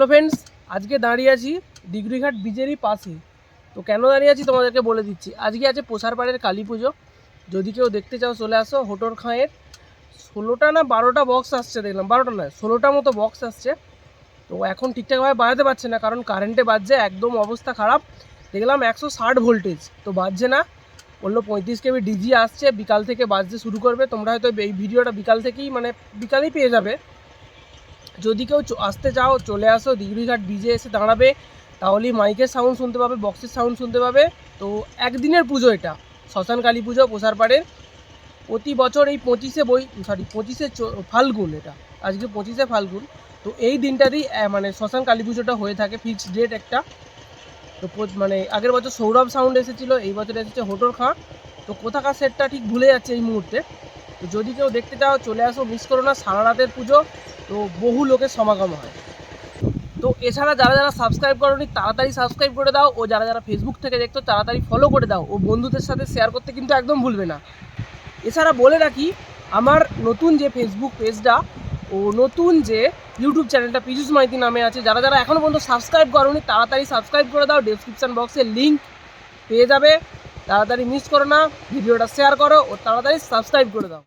Hello friends, আজকে দাঁড়িয়ে আছি ডিগ্রিঘাট ব্রিজেরই পাশে। তো কেন দাঁড়িয়ে আছি তোমাদেরকে বলে দিচ্ছি, আজকে আছে পোষারপাড়ের কালী পুজো। যদি কেউ দেখতে চাও চলে আসো, হোটর খাঁয়ের। ষোলোটা না বারোটা বক্স আসছে দেখলাম, বারোটা না ষোলোটা মতো বক্স আসছে। তো এখন ঠিকঠাকভাবে বাজাতে পারছে না, কারণ কারেন্টে বাজছে, একদম অবস্থা খারাপ। দেখলাম একশো ষাট ভোল্টেজ তো বাজছে না। বলল পঁয়ত্রিশ কেবি ডিজি আসছে, বিকাল থেকে বাজতে শুরু করবে। তোমরা হয়তো এই ভিডিওটা বিকাল থেকেই মানে বিকালেই পেয়ে যাবে। যদি কেউ আসতে চাও চলে আসো দিগড়িঘাট ব্রিজে এসে দাঁড়াবে, তাহলেই মাইকের সাউন্ড শুনতে পাবে বক্সের সাউন্ড শুনতে পাবে। তো একদিনের পুজো এটা, শ্মশান কালী পুজো পোষারপাড়ের প্রতি বছর এই পঁচিশে বই সরি পঁচিশে ফাল্গুন এটা, আজকে পঁচিশে ফাল্গুন। তো এই দিনটাতেই মানে শ্মশান কালী পুজোটা হয়ে থাকে ফিক্সড ডেট একটা। তো মানে আগের বছর সৌরভ সাউন্ড এসেছিল, এই বছর এসেছে হোটর খাঁ। তো কোথাকার সেটটা ঠিক ভুলে যাচ্ছে এই মুহূর্তে। তো যদি কেউ দেখতে চাও, চলে আসো মিস করো না সারা রাতের পুজো, তো বহু লোকের সমাগম হয়। তো এছাড়া যারা যারা সাবস্ক্রাইব করোনি, তাড়াতাড়ি সাবস্ক্রাইব করে দাও, ও যারা যারা ফেসবুক থেকে দেখতো তাড়াতাড়ি ফলো করে দাও। ও বন্ধুদের সাথে শেয়ার করতে কিন্তু একদম ভুলবে না। এছাড়া বলে রাখি, আমার নতুন যে ফেসবুক পেজটা ও নতুন যে ইউটিউব চ্যানেলটা পীযুষ মাইতি নামে আছে, যারা যারা এখনও পর্যন্ত সাবস্ক্রাইব করোনি, তাড়াতাড়ি সাবস্ক্রাইব করে দাও। ডেসক্রিপশন বক্সে লিঙ্ক পেয়ে যাবে। তাড়াতাড়ি মিস করো না, ভিডিওটা শেয়ার করো, ও তাড়াতাড়ি সাবস্ক্রাইব করে দাও।